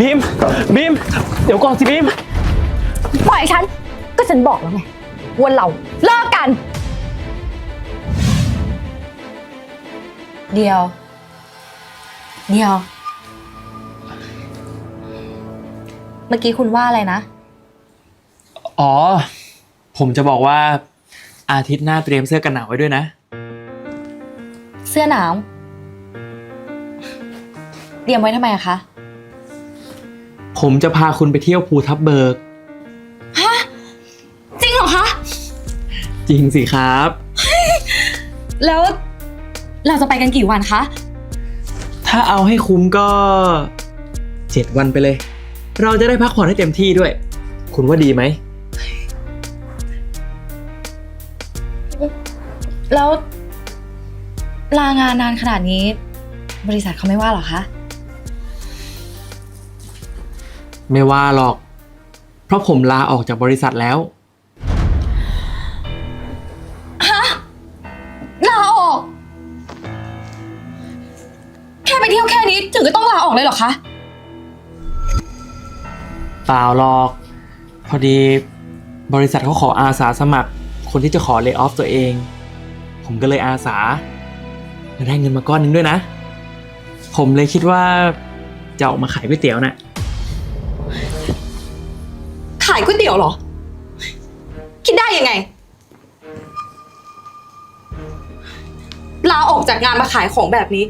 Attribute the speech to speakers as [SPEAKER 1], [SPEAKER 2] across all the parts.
[SPEAKER 1] บีม บีม เดี๋ยวก่อนสิบีม
[SPEAKER 2] ปล่อยฉัน ก็ฉันบอกแล้วไงว่าเราเลิกกัน เดียว เดียว เมื่อกี้คุณว่าอะไรนะ
[SPEAKER 1] อ๋อ ผมจะบอกว่า อาทิตย์หน้าเตรียมเสื้อกันหนาวไว้ด้วยนะ
[SPEAKER 2] เสื้อหนาว เตรียมไว้ทำไมอะคะ
[SPEAKER 1] ผมจะพาคุณไปเที่ยวภูทับเบิก
[SPEAKER 2] จริงเหรอคะ
[SPEAKER 1] จริงสิครับ
[SPEAKER 2] แล้วเราจะไปกันกี่วันคะ
[SPEAKER 1] ถ้าเอาให้คุ้มก็เจ็ดวันไปเลย เราจะได้พักผ่อนให้เต็มที่ด้วย คุณว่าดีไหม
[SPEAKER 2] แล้วลางานนานขนาดนี้ บริษัทเขาไม่ว่าเหรอคะ
[SPEAKER 1] ไม่ว่าหรอก เพราะผมลาออกจากบริษัทแล้ว
[SPEAKER 2] ลาออก แค่ไปเที่ยวแค่นี้ถึงก็ต้องลาออกเลยเหรอคะ
[SPEAKER 1] เปล่าหรอก พอดีบริษัทเขาขออาสาสมัคร คนที่จะขอเล y off ตัวเอง ผมก็เลยอาสาและได้เงินมาก้อนหนึงด้วยนะ ผมเลยคิดว่าจะออกมาขายก๋วยเตี๋ยวน่ะ
[SPEAKER 2] ขายก๋วยเตี๋ยวเหรอ คิดได้ยังไง ลาออกจากงานมาขายของแบบนี้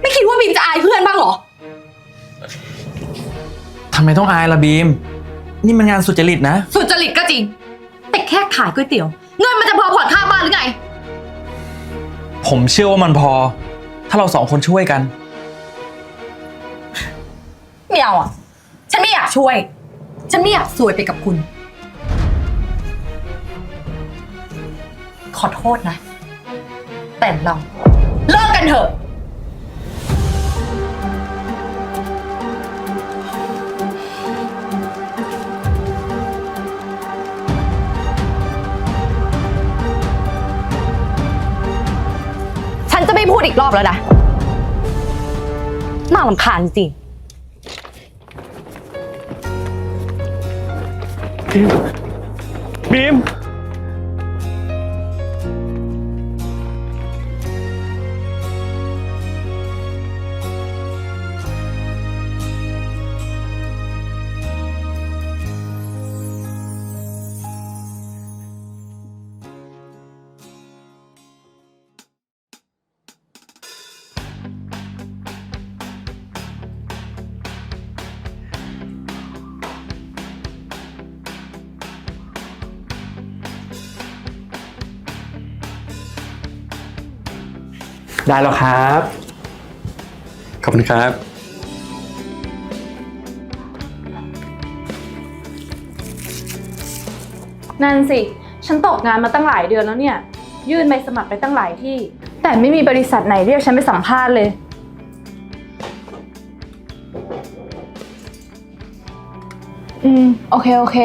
[SPEAKER 2] ไม่คิดว่าบีมจะอายเพื่อนบ้างเหรอ
[SPEAKER 1] ทำไมต้องอายล่ะบีม นี่มันงานสุจริตนะ
[SPEAKER 2] สุจริตก็จริง แต่แค่ขายก๋วยเตี๋ยว เงินมันจะพอผ่อนค่าบ้านหรือไง
[SPEAKER 1] ผมเชื่อว่ามันพอ ถ้าเราสองคนช่วยกัน
[SPEAKER 2] ไม่เอาอะ ฉันไม่อยากช่วย ฉันไม่อยากซวยไปกับคุณ ขอโทษนะ แต่เราเลิกกันเถอะ ฉันจะไม่พูดอีกรอบแล้วนะ น่าลำคาญจริง
[SPEAKER 1] บีม ได้แล้วครับ ขอบคุณครับ
[SPEAKER 3] นั่นสิ ฉันตกงานมาตั้งหลายเดือนแล้วเนี่ย ยื่นใบสมัครไปตั้งหลายที่ แต่ไม่มีบริษัทไหนเรียกฉันไปสัมภาษณ์เลย อืม โอเค โอเค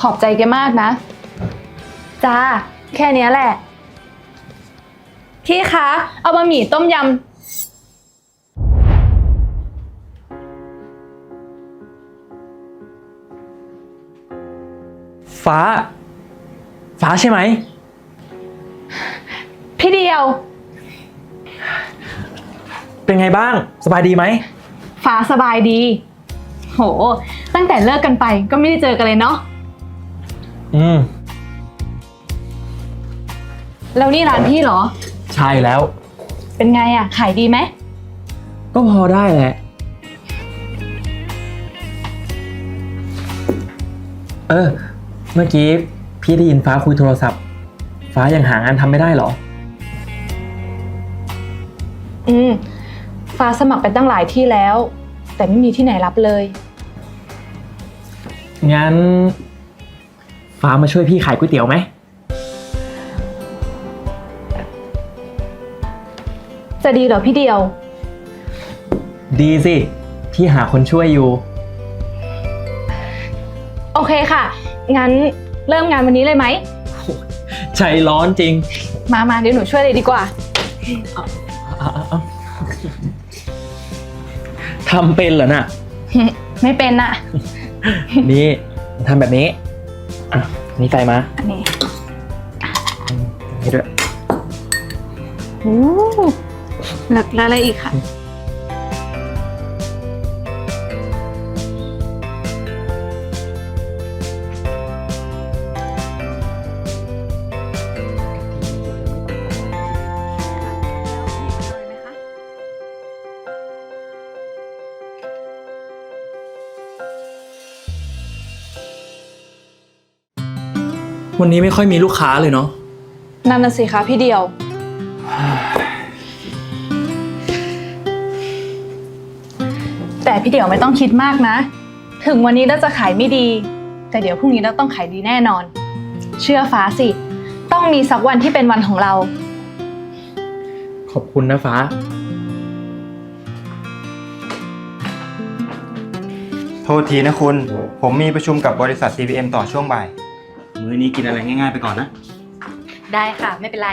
[SPEAKER 3] ขอบใจแกมากนะ จ้า แค่เนี้ยแหละ พี่คะ เอาบะหมี่ต้มยำ
[SPEAKER 1] ฟ้า ฟ้าใช่ไหม
[SPEAKER 3] พี่เดียว
[SPEAKER 1] เป็นไงบ้าง สบายดีไหม
[SPEAKER 3] ฟ้าสบายดี โห ตั้งแต่เลิกกันไปก็ไม่ได้เจอกันเลยเนาะ
[SPEAKER 1] อืม
[SPEAKER 3] แล้วนี่ร้านพี่เหรอ
[SPEAKER 1] ใช่แล้ว
[SPEAKER 3] เป็นไงอะขายดีไหม
[SPEAKER 1] ก็พอได้แหละ เออ เมื่อกี้พี่ได้ยินฟ้าคุยโทรศัพท์ ฟ้ายังหางานทำไม่ได้เหรอ
[SPEAKER 3] อืม ฟ้าสมัครไปตั้งหลายที่แล้ว แต่ไม่มีที่ไหนรับเลย
[SPEAKER 1] งั้น ฟ้ามาช่วยพี่ขายก๋วยเตี๋ยวไหม
[SPEAKER 3] จะดีเหรอพี่เดียว
[SPEAKER 1] ดีสิ พี่หาคนช่วยอยู่
[SPEAKER 3] โอเคค่ะ งั้นเริ่มงานวันนี้เลยไหม
[SPEAKER 1] ใจร้อนจริง
[SPEAKER 3] มามาเดี๋ยวหนูช่วยเลยดีกว่า
[SPEAKER 1] เอาเอาเอาทำเป็นเหรอน่ะ
[SPEAKER 3] ไม่เป็นอะ
[SPEAKER 1] นี่ทำแบบนี้ อะ นี่ใส่มา
[SPEAKER 3] อันนี้
[SPEAKER 1] นี่ด้วย
[SPEAKER 3] โอ้ หลักอะไรอีกค่ะ
[SPEAKER 1] วันนี้ไม่ค่อยมีลูกค้าเลยเนาะ
[SPEAKER 3] นั่นน่ะสิคะพี่เดียว แต่พี่เดียวไม่ต้องคิดมากนะ ถึงวันนี้เราจะขายไม่ดี แต่เดี๋ยวพรุ่งนี้เราต้องขายดีแน่นอน เชื่อฟ้าสิ ต้องมีสักวันที่เป็นวันของเรา
[SPEAKER 1] ขอบคุณนะฟ้า
[SPEAKER 4] โทษทีนะคุณ ผมมีประชุมกับบริษัท CVM ต่อช่วงบ่าย มื้อนี้กินอะไรง่ายๆไปก่อนนะ
[SPEAKER 2] ได้ค่ะ ไม่เป็นไร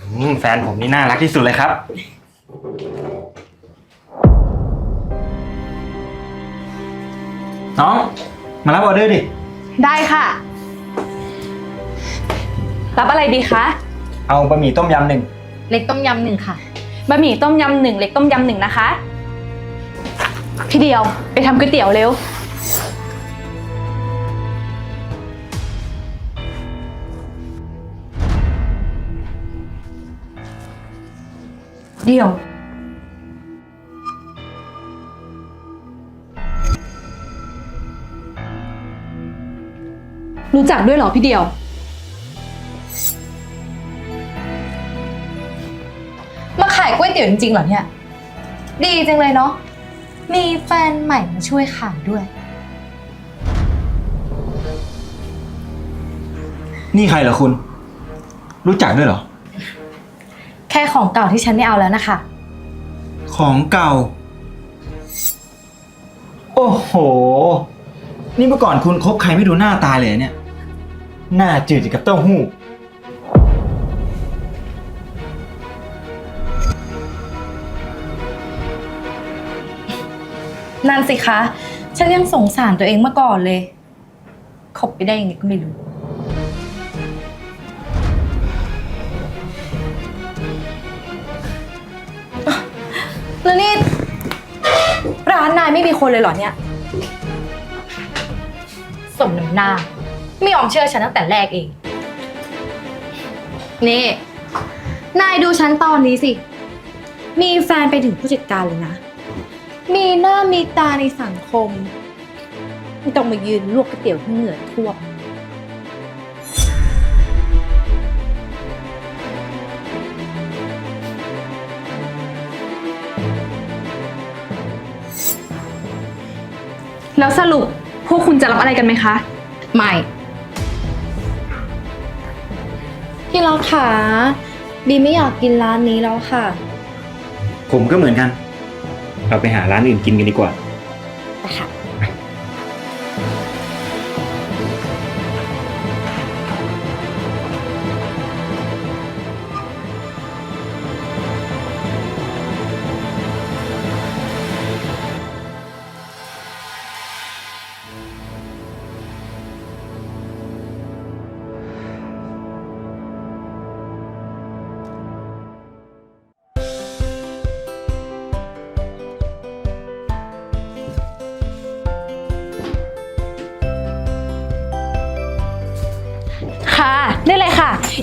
[SPEAKER 4] อืมแฟนผมนี่น่ารักที่สุดเลยครับ น้อง มารับออเดอร์ดิ
[SPEAKER 3] ได้ค่ะ รับอะไรดีคะ
[SPEAKER 4] เอาบะหมี่ต้มยำหนึ่ง
[SPEAKER 2] เล็กต้มยำหนึ่งค่ะ
[SPEAKER 3] บะหมี่ต้มยำหนึ่งเล็กต้มยำหนึ่งนะคะ พี่เดียวไปทำก๋วยเตี๋ยวเร็ว
[SPEAKER 2] เดี๋ยว
[SPEAKER 3] รู้จักด้วยเหรอพี่เดียว
[SPEAKER 2] มาขายก๋วยเตี๋ยวจริงๆเหรอเนี่ย ดีจังเลยเนาะ มีแฟนใหม่มาช่วยขายด้วย
[SPEAKER 4] นี่ใครเหรอคุณ รู้จักด้วยเหรอ
[SPEAKER 2] แค่ของเก่าที่ฉันไม่เอาแล้วนะคะ
[SPEAKER 4] ของเก่า โอ้โห นี่เมื่อก่อนคุณคบใครไม่ดูหน้าตายเลยเนี่ย หน้าจืดกับเต้าหู้
[SPEAKER 2] นั่นสิคะ ฉันยังสงสารตัวเองมาก่อนเลยคบไปได้ยังไงก็ไม่รู้ แล้วนี่ ร้านนายไม่มีคนเลยเหรอเนี่ย สมน้ำหน้า ไม่ยอมเชื่อฉันตั้งแต่แรกเอง นี่ นายดูฉันตอนนี้สิ มีแฟนไปถึงผู้จัดการเลยนะ มีหน้ามีตาในสังคม ไม่ต้องมายืนลวกก๋วยเตี๋ยวที่เหงื่อท่วม
[SPEAKER 3] แล้วสรุปพวกคุณจะรับอะไรกันไหมคะ
[SPEAKER 2] ไม่ พี่ล็อกขาบีไม่อยากกินร้านนี้แล้วค่ะ
[SPEAKER 4] ผมก็เหมือนกัน เราไปหาร้านอื่นกินกันดีกว่า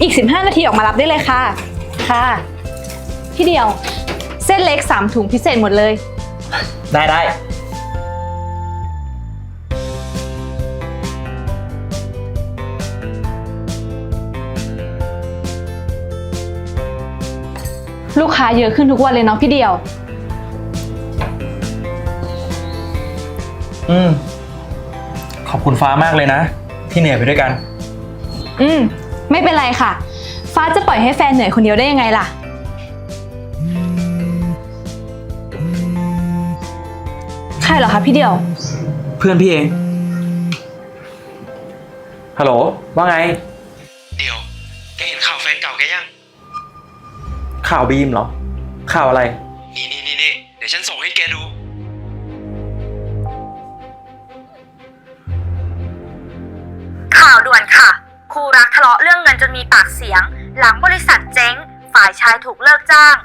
[SPEAKER 3] อีก 15 นาทีออกมารับได้เลยค่ะ ค่ะ พี่เดียว เส้นเล็ก 3 ถุงพิเศษหมดเลย
[SPEAKER 1] ได้ได้
[SPEAKER 3] ลูกค้าเยอะขึ้นทุกวันเลยเนาะพี่เดียว
[SPEAKER 1] อืม ขอบคุณฟ้ามากเลยนะ ที่เหนื่อยไปด้วยกัน
[SPEAKER 3] อืม ไม่เป็นไรค่ะ ฟ้าจะปล่อยให้แฟนเหนื่อยคนเดียวได้ยังไงล่ะ ใครเหรอคะพี่เดียว
[SPEAKER 1] เพื่อนพี่เอง ฮัลโหล ว่าไง
[SPEAKER 4] เดี๋ยว แกเห็นข่าวแฟนเก่าแกยัง
[SPEAKER 1] ข่าวบีมเหรอ ข่าวอะไร
[SPEAKER 5] มีปากเสียง หลังบริษัทเจ๊ง ฝ่ายชายถูกเลิกจ้าง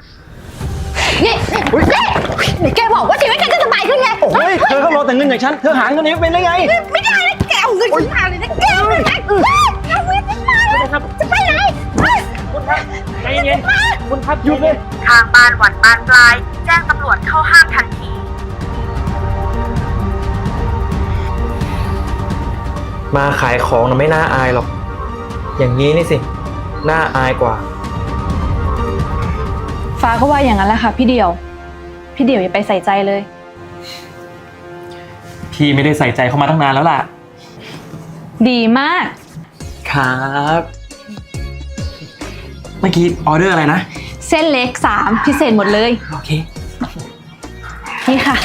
[SPEAKER 6] นี่นี่นี่แกบอกว่าชีวิตแกจะสบายขึ้นไง
[SPEAKER 2] โอ้ยเธอก็รอแต่เงินจากฉัน เธอหาเงินนี้เป็นได้ไง
[SPEAKER 6] ไม่ได้นะแกเอาเงินฉันมาเลยนะแกเอาเงินฉันเอาเงินฉันมาเลยจะไปไหน
[SPEAKER 1] ใจเย็นๆคุณครับหยุดเลย
[SPEAKER 5] ทางบ้านหวั่นบานปลาย แจ้งตำรวจเข้าห้ามทันที
[SPEAKER 1] มาขายของนะไม่น่าอายหรอก อย่างนี้นี่สิ น่าอายกว่า
[SPEAKER 7] ฟ้าก็ว่าอย่างนั้นแหละค่ะพี่เดียว พี่เดียวอย่าไปใส่ใจเลย
[SPEAKER 1] พี่ไม่ได้ใส่ใจเข้ามาตั้งนานแล้วล่ะ
[SPEAKER 7] ดีมาก
[SPEAKER 1] ครับ เมื่อกี้ออเดอร์อะไรนะ
[SPEAKER 7] เส้นเล็กสามพิเศษหมดเลย
[SPEAKER 1] โอเค
[SPEAKER 7] นี่ค่ะ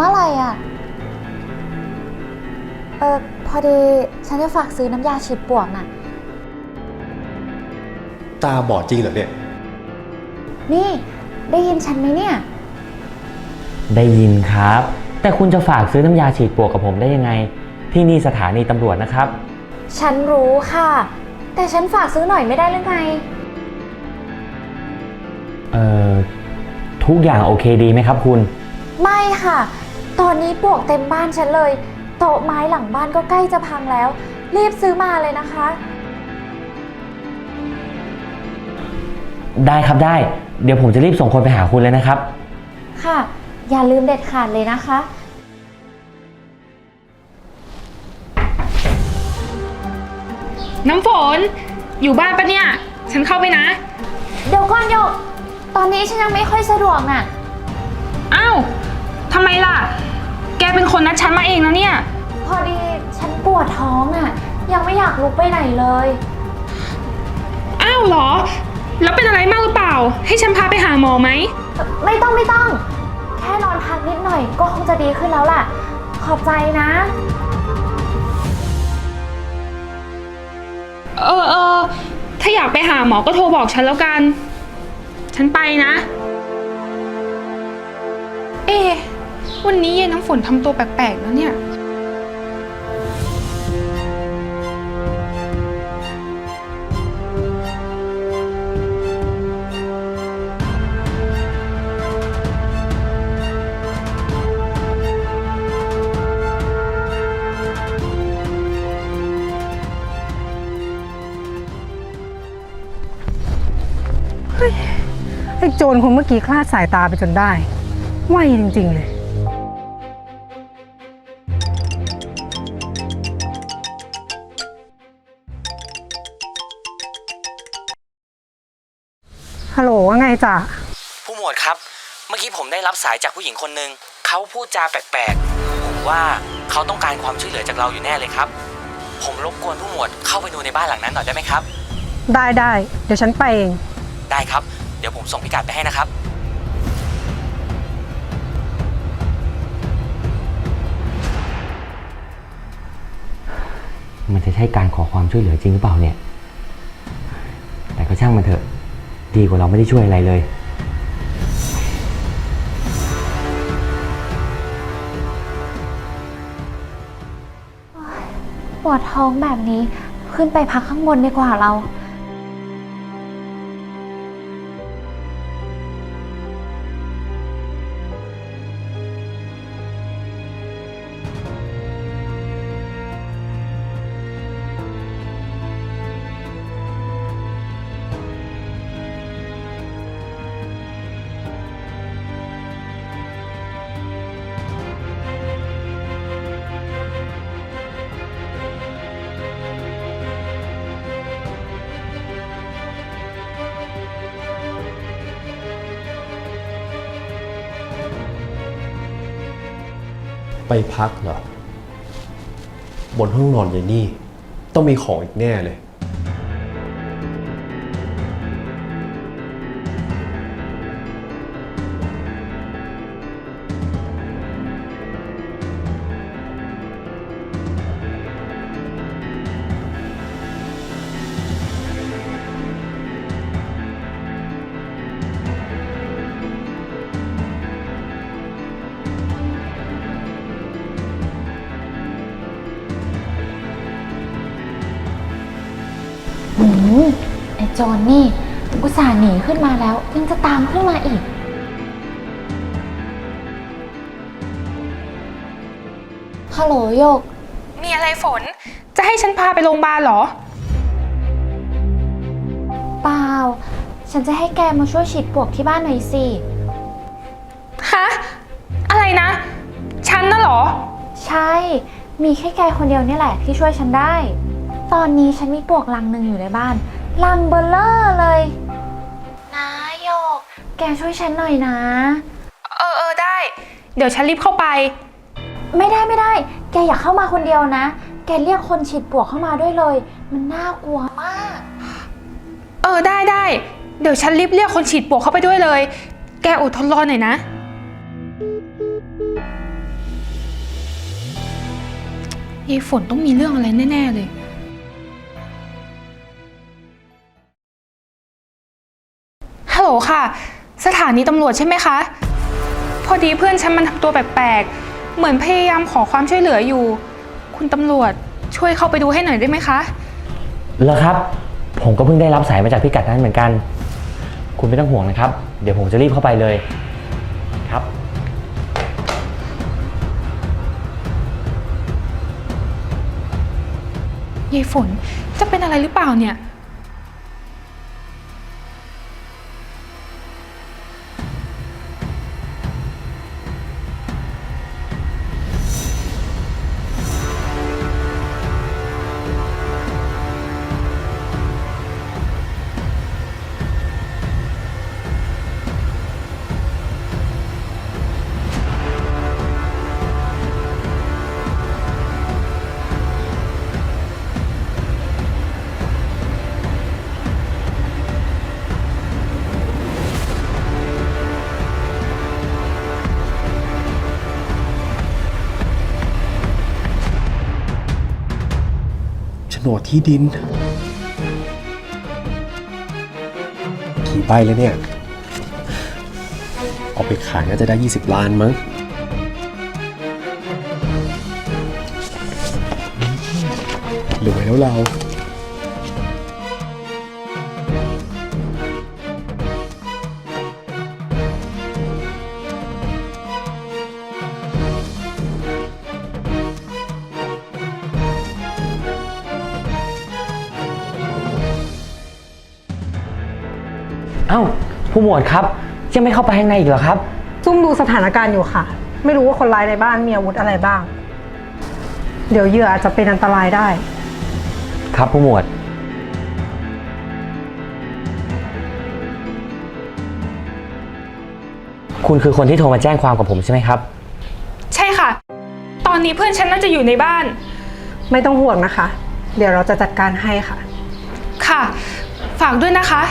[SPEAKER 6] เมื่อไหร่อะ เออพอดีฉันจะฝากซื้อน้ำยาฉีดปลวกน่ะ
[SPEAKER 8] ตาบอดจริงเหรอเนี่ย
[SPEAKER 6] นี่ ได้ยินฉันไหมเนี่ย
[SPEAKER 9] ได้ยินครับ แต่คุณจะฝากซื้อน้ำยาฉีดปลวกกับผมได้ยังไง ที่นี่สถานีตำรวจนะครับ
[SPEAKER 6] ฉันรู้ค่ะ แต่ฉันฝากซื้อหน่อยไม่ได้หรือไง
[SPEAKER 9] เอ่อ ทุกอย่างโอเคดีไหมครับคุณ
[SPEAKER 6] ไม่ค่ะ ตอนนี้ปลวกเต็มบ้านฉันเลย โต๊ะไม้หลังบ้านก็ใกล้จะพังแล้ว รีบซื้อมาเลยนะคะ
[SPEAKER 9] ได้ครับได้ เดี๋ยวผมจะรีบส่งคนไปหาคุณเลยนะครับ
[SPEAKER 6] ค่ะ อย่าลืมเด็ดขาดเลยนะคะ
[SPEAKER 7] น้ำฝน อยู่บ้านปะเนี่ย ฉันเข้าไปนะ
[SPEAKER 6] เดี๋ยวก่อนโยก ตอนนี้ฉันยังไม่ค่อยสะดวกน่ะ
[SPEAKER 7] อ้าวทำไมล่ะ แกเป็นคนนัดฉันมาเองนะเนี่ย
[SPEAKER 6] พอดีฉันปวดท้องอะ ยังไม่อยากลุกไปไหนเลย
[SPEAKER 7] อ้าวเหรอ แล้วเป็นอะไรมากหรือเปล่า ให้ฉันพาไปหาหมอไหม
[SPEAKER 6] ไม่ต้องไม่ต้อง แค่นอนพักนิดหน่อยก็คงจะดีขึ้นแล้วล่ะ ขอบใจนะ
[SPEAKER 7] เออเออ ถ้าอยากไปหาหมอก็โทรบอกฉันแล้วกัน ฉันไปนะ เอะ วันนี้ยายน้ำฝนทำตัวแปลกๆแล้วเนี่ย
[SPEAKER 10] ไอ้โจรคนเมื่อกี้คลาดสายตาไปจนได้ไวจริง ๆ เลย จ๊ะ
[SPEAKER 9] ผู้หมวดครับ เมื่อกี้ผมได้รับสายจากผู้หญิงคนหนึ่งเขาพูดจาแปลกๆผมว่าเขาต้องการความช่วยเหลือจากเราอยู่แน่เลยครับ ผมรบกวนผู้หมวดเข้าไปดูในบ้านหลังนั้นหน่อยได้ไหมครับ
[SPEAKER 10] ได้ได้เดี๋ยวฉันไปเอง
[SPEAKER 9] ได้ครับ เดี๋ยวผมส่งพิกัดไปให้นะครับ มันจะใช่การขอความช่วยเหลือจริงหรือเปล่าเนี่ย แต่ก็ช่างมันเถอะ ดีกว่าเราไม่ได้ช่วยอะไรเลย
[SPEAKER 6] ปวดท้องแบบนี้ขึ้นไปพักข้างบนดีกว่าเรา
[SPEAKER 8] ไปพักเหรอบนห้องนอนเลยนี่ ต้องมีของอีกแน่เลย
[SPEAKER 6] หืมไอ้โจรนี่ อุตส่าห์หนีขึ้นมาแล้ว ยังจะตามขึ้นมาอีก ฮัลโหลโยก
[SPEAKER 7] มีอะไรฝน จะให้ฉันพาไปโรงพยาบาลเหรอ
[SPEAKER 6] เปล่า ฉันจะให้แกมาช่วยฉีดปลวกที่บ้านหน่อยสิ
[SPEAKER 7] ฮะ อะไรนะ ฉันน่ะเหรอ
[SPEAKER 6] ใช่ มีแค่แกคนเดียวนี่แหละที่ช่วยฉันได้ ตอนนี้ฉันมีปลวกลังหนึ่งอยู่ในบ้าน ลังเบลเลอร์เลย นะโยก แกช่วยฉันหน่อยนะ
[SPEAKER 7] เออเออได้ เดี๋ยวฉันรีบเข้าไป
[SPEAKER 6] ไม่ได้ไม่ได้ แกอย่าเข้ามาคนเดียวนะ แกเรียกคนฉีดปลวกเข้ามาด้วยเลย มันน่ากลัวมาก
[SPEAKER 7] เออได้ได้ เดี๋ยวฉันรีบเรียกคนฉีดปลวกเข้าไปด้วยเลย แกอดทนรอหน่อยนะ ยายฝนต้องมีเรื่องอะไรแน่ ๆ เลย ถานีตำรวจใช่ไหมคะ พอดีเพื่อนฉันมันทำตัวแปลกๆ เหมือนพยายามขอความช่วยเหลืออยู่ คุณตำรวจช่วยเข้าไปดูให้หน่อยได้ไหมคะ
[SPEAKER 9] แล้วครับ ผมก็เพิ่งได้รับสายมาจากพิกัดนั้นเหมือนกัน คุณไม่ต้องห่วงนะครับ เดี๋ยวผมจะรีบเข้าไปเลยครับ
[SPEAKER 7] ยายฝนจะเป็นอะไรหรือเปล่าเนี่ย
[SPEAKER 8] นดที่ดิน กี่ใบแล้วเนี่ย เอาไปขายน่าจะได้ 20 ล้านมั้งรวยแล้วเรา
[SPEAKER 9] วดครับ ยังไม่เข้าไปข้างในอีกเหรอครับ
[SPEAKER 10] ซุ่มดูสถานการณ์อยู่ค่ะ ไม่รู้ว่าคนร้ายในบ้านมีอาวุธอะไรบ้าง เดี๋ยวเหยื่ออาจจะเป็นอันตรายได้
[SPEAKER 9] ครับผู้หมวด คุณคือคนที่โทรมาแจ้งความกับผมใช่ไหมครับ
[SPEAKER 7] ใช่ค่ะ ตอนนี้เพื่อนฉันน่าจะอยู่ในบ้าน
[SPEAKER 10] ไม่ต้องห่วงนะคะ เดี๋ยวเราจะจัดการให้ค่ะ
[SPEAKER 7] ค่ะ ฝากด้วยนะคะ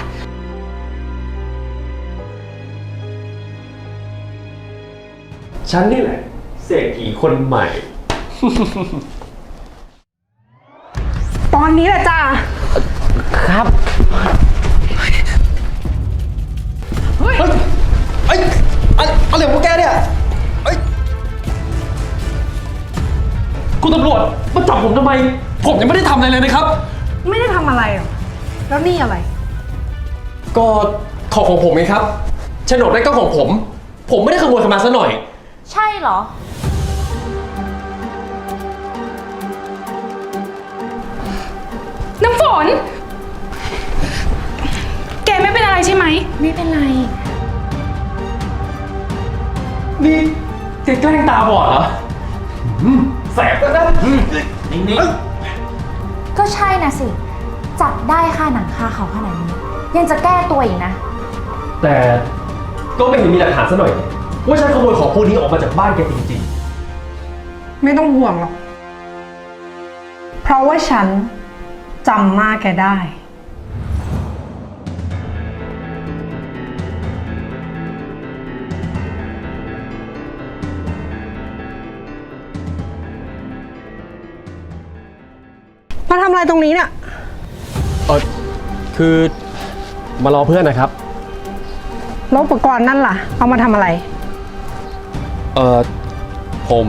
[SPEAKER 8] ฉันนี่แหละ เศรษฐีคนใหม่
[SPEAKER 10] ตอนนี้แหละจ้า
[SPEAKER 9] ครับ
[SPEAKER 11] เอ้ยอะอะไรของพวกแกเนี่ยเอ้ย
[SPEAKER 12] คุณตำรวจมาจับผมทำไม ผมยังไม่ได้ทำอะไรเลยนะครับ
[SPEAKER 10] ไม่ได้ทำอะไรหรอ แล้วนี่อะไร
[SPEAKER 8] ก็ของของผมไงครับโฉนดนั่นก็ของผม ผมไม่ได้ขโมยเข้ามาซะหน่อย
[SPEAKER 6] ใช่เหรอ
[SPEAKER 7] น้ำฝน แกไม่เป็นอะไรใช่ไหม
[SPEAKER 6] ไม่เป็นไร
[SPEAKER 12] นี่แกแกล้งตาบอดเหรออืมแสบก็นะอืมนิ่งๆ
[SPEAKER 6] ก็ใช่นะสิ จับได้ค่าหนังคาเขาขนาดนี้ ยังจะแก้ตัวอีกนะ
[SPEAKER 8] แต่ก็ไม่เห็นมีหลักฐานซะหน่อย ว่าฉันขโมยของพวกนี้ออกมาจากบ้านแกจริง
[SPEAKER 10] ไม่ต้องห่วงหรอก เพราะว่าฉันจำหน้าแกได้ มาทำอะไรตรงนี้เนี่ย
[SPEAKER 12] เออคือมารอเพื่อนนะครับ
[SPEAKER 10] แล้วอุปกรณ์นั่นล่ะ เอามาทำอะไร
[SPEAKER 12] เออผม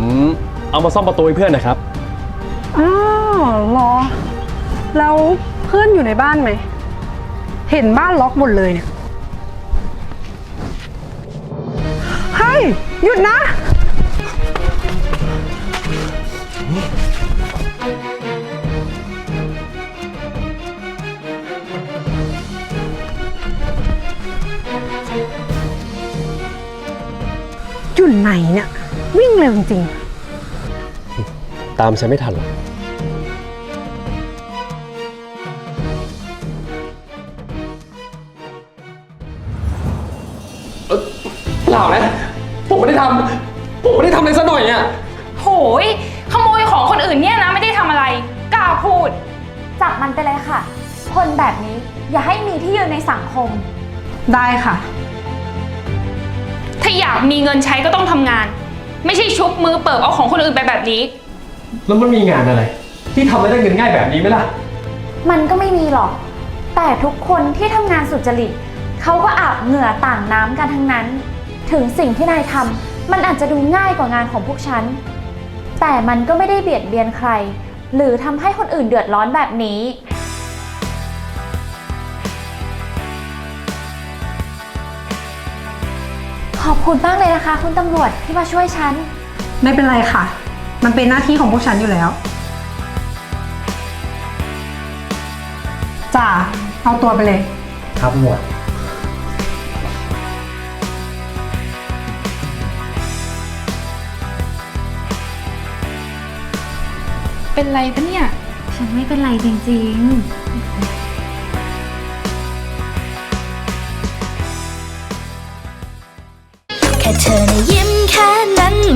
[SPEAKER 12] เอามาซ่อมประตูให้เพื่อนนะครับ
[SPEAKER 10] อ้าวเหรอ แล้วเพื่อนอยู่ในบ้านไหม เห็นบ้านล็อกหมดเลยเนี่ยเฮ้ยหยุดนะ ไหนเนี่ยวิ่งเร็วจริงๆ
[SPEAKER 12] ตามฉันไม่ทันหรอกเอ่อเปล่านะ ผมไม่ได้ทำ ผมไม่ได้ทำอะไรซะหน่อยอะ
[SPEAKER 3] โหย ขโมยของคนอื่นเนี่ยนะไม่ได้ทำอะไร กล้าพูด
[SPEAKER 6] จับมันไปเลยค่ะ คนแบบนี้อย่าให้มีที่ยืนในสังคม
[SPEAKER 10] ได้ค่ะ
[SPEAKER 3] ถ้าอยากมีเงินใช้ก็ต้องทำงาน ไม่ใช่ชุบมือเปิบเอาของคนอื่นไปแบบนี้
[SPEAKER 12] แล้วมันมีงานอะไร ที่ทำได้เงินง่ายแบบนี้ไหมล่ะ
[SPEAKER 6] มันก็ไม่มีหรอก แต่ทุกคนที่ทำงานสุจริตเขาก็อาบเหงื่อต่างน้ำกันทั้งนั้น ถึงสิ่งที่นายทำมันอาจจะดูง่ายกว่างานของพวกฉัน แต่มันก็ไม่ได้เบียดเบียนใคร หรือทำให้คนอื่นเดือดร้อนแบบนี้ ขอบคุณมากเลยนะคะ คุณตำรวจที่มาช่วยฉัน
[SPEAKER 10] ไม่เป็นไรค่ะ มันเป็นหน้าที่ของพวกฉันอยู่แล้ว จ่า เอาตัวไปเลย
[SPEAKER 4] ครับหมวด
[SPEAKER 3] เป็นไรปะเนี่ย
[SPEAKER 6] ฉันไม่เป็นไรจริงๆ